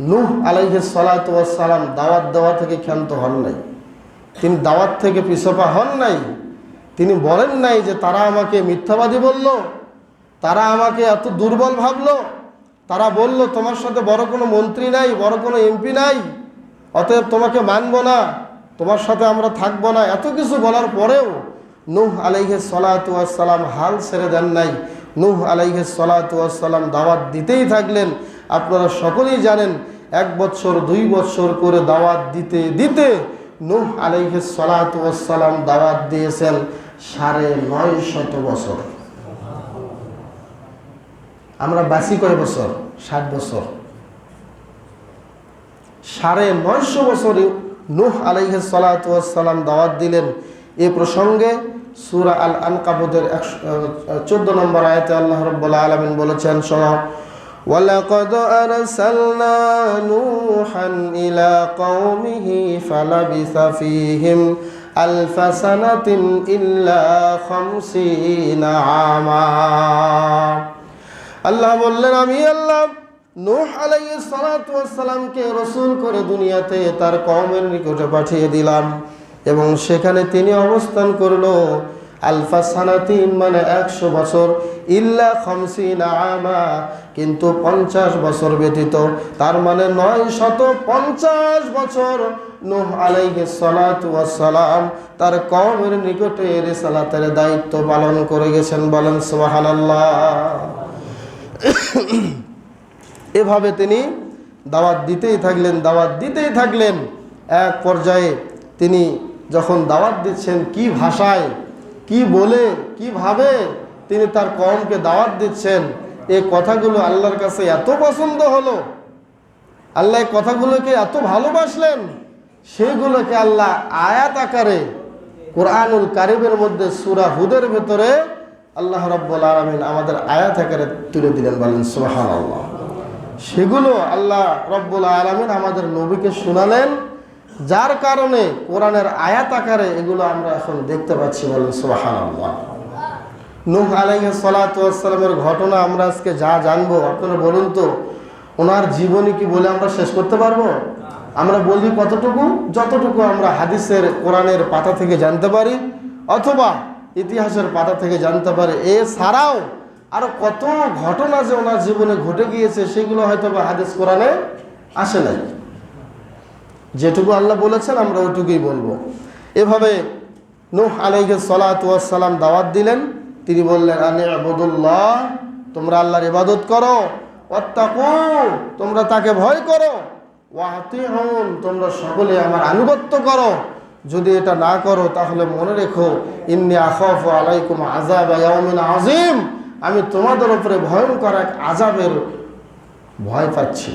নূহ আলাইহে সালাম দাওয়াত দেওয়া থেকে ক্ষান্ত হন নাই। তিনি দাওয়াত থেকে পিছপা হন নাই। তিনি বলেন নাই যে তারা আমাকে মিথ্যাবাদী বলল, তারা আমাকে এত দুর্বল ভাবলো, তারা বলল, তোমার সাথে বড় কোনো মন্ত্রী নাই, বড় কোনো এমপি নাই, অতএব তোমাকে মানব না, তোমার সাথে আমরা থাকব না। এত কিছু বলার পরেও নূহ আলাইহে সালাম হাল ছেড়ে দেন নাই। নূহ আলাইহে সালাম দাওয়াত দিতেই থাকলেন। আপনারা সকলেই জানেন, এক বছর, দুই বছর করে দাওয়াত দিতে দিতে নূহ আলাইহে সালাম দাওয়াত দিয়েছেন সাড়ে নয় শত বছর। আমরা বাসি কয় বছর? ষাট বছর। সাড়ে নয়শো বছরে নূহ আলাইহে সালাম দাওয়াত দিলেন। এ প্রসঙ্গে সুরা আল আনকাবুদের একশো চোদ্দ নম্বর আয়তে আল্লাহ রব্বুল্লাহ আলমিন বলেছেন, শোন ولقد أرسلنا نوحا إلى قومه فلبث فيهم ألف سنة إلا خمسين عاما আল্লাহ বললেন আমি আল্লাহ নূহ আলাইহিস সালাতু ওয়াস সালামকে রাসূল করে দুনিয়াতে তার কওমের নিকটে পাঠিয়ে দিলাম এবং সেখানে তিনি অবস্থান করলো আলফা সানাতিন মানে একশো বছর, ইল্লা খমসিন আমা, কিন্তু পঞ্চাশ বছর ব্যতীত। তার মানে নয় শত পঞ্চাশ বছর নূহ ওয়াস সালাম তার কওমের নিকটে রিসালাতের দায়িত্ব পালন করে গেছেন বলেন সুবহানাল্লাহ। এভাবে তিনি দাওয়াত দিতেই থাকলেন, দাওয়াত দিতেই থাকলেন। এক পর্যায়ে তিনি যখন দাওয়াত দিচ্ছেন কি ভাষায় কি বলে কীভাবে তিনি তার কমকে দাওয়াত দিচ্ছেন? এই কথাগুলো আল্লাহর কাছে এত পছন্দ হলো। আল্লাহ এই কথাগুলোকে এত ভালোবাসলেন সেইগুলোকে আল্লাহ আয়াত আকারে কোরআনুল কারিমের মধ্যে সুরা হুদের ভেতরে আল্লাহ রব্বুল আলমিন আমাদের আয়াত আকারে তুলে দিলেন, বলেন আল্লাহ সেগুলো আল্লাহ রব্বুল আলমিন আমাদের নবীকে শোনালেন যার কারণে কোরআনের আয়াত আকারে এগুলো আমরা এখন দেখতে পাচ্ছি বলেন আল্লাহ নূহ সালাতামের ঘটনা আমরা আজকে যা জানব, আপনারা বলুন তো, ওনার জীবনী কি বলে আমরা শেষ করতে পারব? আমরা বলি কতটুকু? যতটুকু আমরা হাদিসের, কোরআনের পাতা থেকে জানতে পারি, অথবা ইতিহাসের পাতা থেকে জানতে পারি, এছাড়াও আরও কত ঘটনা যে ওনার জীবনে ঘটে গিয়েছে, সেগুলো হয়তো বা হাদিস কোরআনে আসে নাই। যেটুকু আল্লাহ বলেছেন, আমরা ওইটুকুই বলব। এভাবে নূহ আলাইকে সালাম দাওয়াত দিলেন। তিনি বললেন, আনে আবদুল্লাহ, তোমরা আল্লাহর ইবাদত করো তোমরা তাকে ভয় করো, ওয়াতিউন, তোমরা সকলে আমার আনুগত্য করো। যদি এটা না করো, তাহলে মনে রেখো, ইন্নি আখফ আলাইকুম আজাব আজিম আমি তোমাদের উপরে ভয়ঙ্কর এক আজাবের ভয় পাচ্ছি।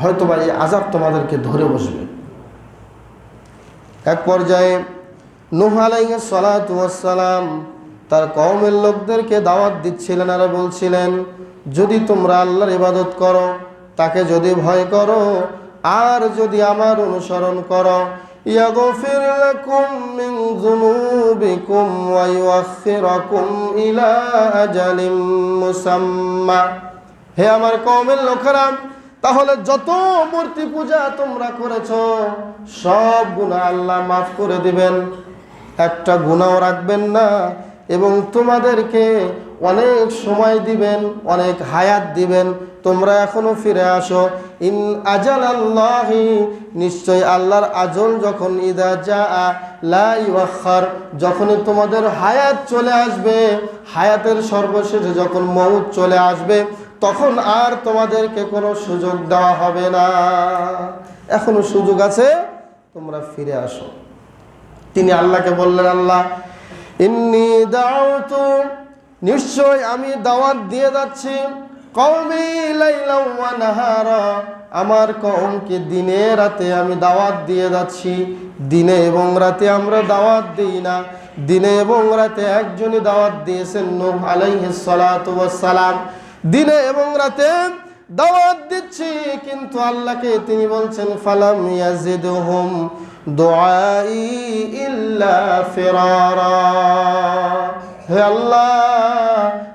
হয়তো বা এই আজাব তোমাদেরকে ধরে বসবে। এক পর্যায়ে নুহ আলাইহি সালাম তার কওমের লোকদেরকে দাওয়াত দিচ্ছিলেন আর বলছিলেন, যদি তোমরা আল্লাহর ইবাদত করো, তাকে যদি ভয় করো, আর যদি আমার অনুসরণ করো লাকুম মিন যুনুবিকুম ওয়া ইউআখিরাকুম ইলা আজালিম মুসাম্মা। হে আমার কওমের লোকেরা তাহলে যত মূর্তি পূজা তোমরা করেছ, সব গুণা আল্লাহ মাফ করে দিবেন। একটা গুণাও রাখবেন না এবং তোমাদেরকে অনেক সময় দিবেন, অনেক হায়াত দিবেন। তোমরা এখনও ফিরে আসো। ইন আজাল আল্লাহি নিশ্চয় আল্লাহর আজল যখন ইদা যা লাইখার যখনই তোমাদের হায়াত চলে আসবে, হায়াতের সর্বশেষে যখন মৌত চলে আসবে তখন আর তোমাদেরকে কোনো সুযোগ দেওয়া হবে না। এখনও সুযোগ আছে, তোমরা ফিরে আসো। তিনি আল্লাহকে বললেন, আল্লাহ, ইন্নি দাওতু নিশ্চয় আমি দাওয়াত দিয়ে যাচ্ছি। লাইলাও নাহারা, আমার কমকে দিনে রাতে আমি দাওয়াত দিয়ে যাচ্ছি। দিনে এবং রাতে আমরা দাওয়াত দিই না। দিনে এবং রাতে একজনই দাওয়াত দিয়েছেন নূহ ওয়াস সালাম। দিনে এবং রাতে দাওয়াত দিচ্ছি, কিন্তু আল্লাহকে তিনি বলছেন, ফালাম ইয়াজিদহুম দুআই ইল্লা ফিরারা। হে আল্লাহ,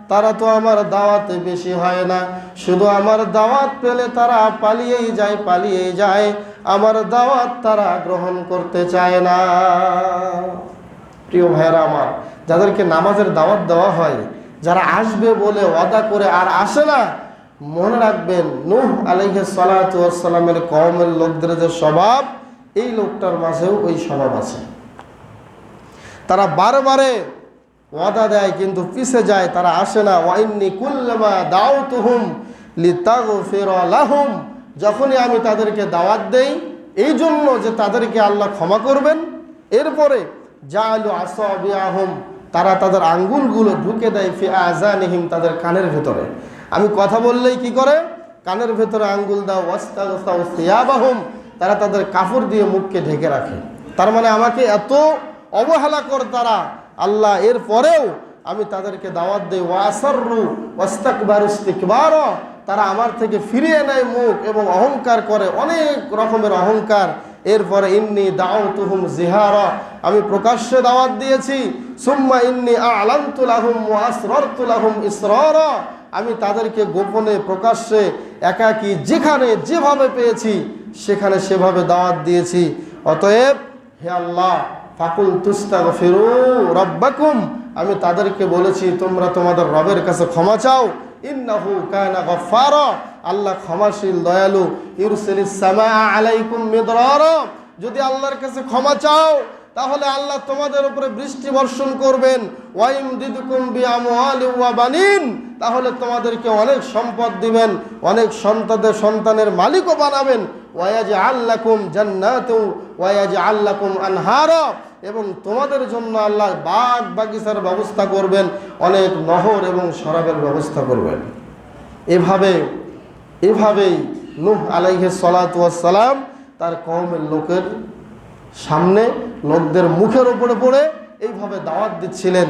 তারা তো আমার দাওয়াতে বেশি হয় না। শুধু আমার দাওয়াত পেলে তারা পালিয়েই যায় পালিয়েই যায়। আমার দাওয়াত তারা গ্রহণ করতে চায় না। প্রিয় ভাইয়েরা আমার, যাদেরকে নামাজের দাওয়াত দেওয়া হয় যারা আসবে বলে ওয়াদা করে আর আসে না, মনে রাখবেন নূহ আলাইহে সালাতামের কমের লোকদের যে স্বভাব, এই লোকটার মাঝেও ওই স্বভাব আছে। তারা বারে ওয়াদা দেয় কিন্তু পিছে যায়, তারা আসে না। ওয়াইন্নি কুল্লামা দাও তুহুম লিতাগো যখনই আমি তাদেরকে দাওয়াত দেই, এই জন্য যে তাদেরকে আল্লাহ ক্ষমা করবেন। এরপরে যা আলু আসাবিয়াহম তারা তাদের আঙ্গুলগুলো ঢুকে দেয় ফি আজানিহিম তাদের কানের ভেতরে। আমি কথা বললেই কি করে? কানের ভেতরে আঙ্গুল দাও ওয়াস্তাবাহুম তারা তাদের কাপড় দিয়ে মুখকে ঢেকে রাখে। তার মানে আমাকে এত অবহেলা কর তারা, আল্লাহ এর পরেও আমি তাদেরকে দাওয়াত দেই, ওয়াসাররু ওয়াস্তাকবারুস্তিকবার তারা আমার থেকে ফিরিয়ে নেয় মুখ এবং অহংকার করে, অনেক রকমের অহংকার এরপরে ইন্নি দাও তুহুম জিহার, আমি প্রকাশ্যে দাওয়াত দিয়েছি। সুম্মা ইন্নি আলান্তুলাহুম ওয়াসরতুলাহুম ইসরর, আমি তাদেরকে গোপনে, প্রকাশ্যে, একাকী যেখানে যেভাবে পেয়েছি, সেখানে সেভাবে দাওয়াত দিয়েছি। অতএব, হে আল্লাহ, ফাকুল তুস্তাগ ফিরু রব্বাকুম, আমি তাদেরকে বলেছি, তোমরা তোমাদের রবের কাছে ক্ষমা চাও। ইন্নাহু কানা গফফারা। আল্লাহ ক্ষমাশীল, দয়ালু। ইউরসিলিস সামা আলাইকুম মিদরারা। যদি আল্লাহর কাছে ক্ষমা চাও, তাহলে আল্লাহ তোমাদের উপরে বৃষ্টি বর্ষণ করবেন। ওয়াইম দিদুকুম ওয়া বানিন। তাহলে তোমাদেরকে অনেক সম্পদ দিবেন, অনেক সন্তানের সন্তানের মালিকও বানাবেন। ওয়াজ আল্লাকুম জান্নাতু ওয়াজ আল্লাকুম আনহারা। এবং তোমাদের জন্য আল্লাহ বাগ বাগিচার ব্যবস্থা করবেন, অনেক নহর এবং শরাবের ব্যবস্থা করবেন। এভাবে, এভাবেই নুহ আলাইহে সালাম তার কমের লোকের সামনে, লোকদের মুখের উপরে পড়ে এইভাবে দাওয়াত দিচ্ছিলেন।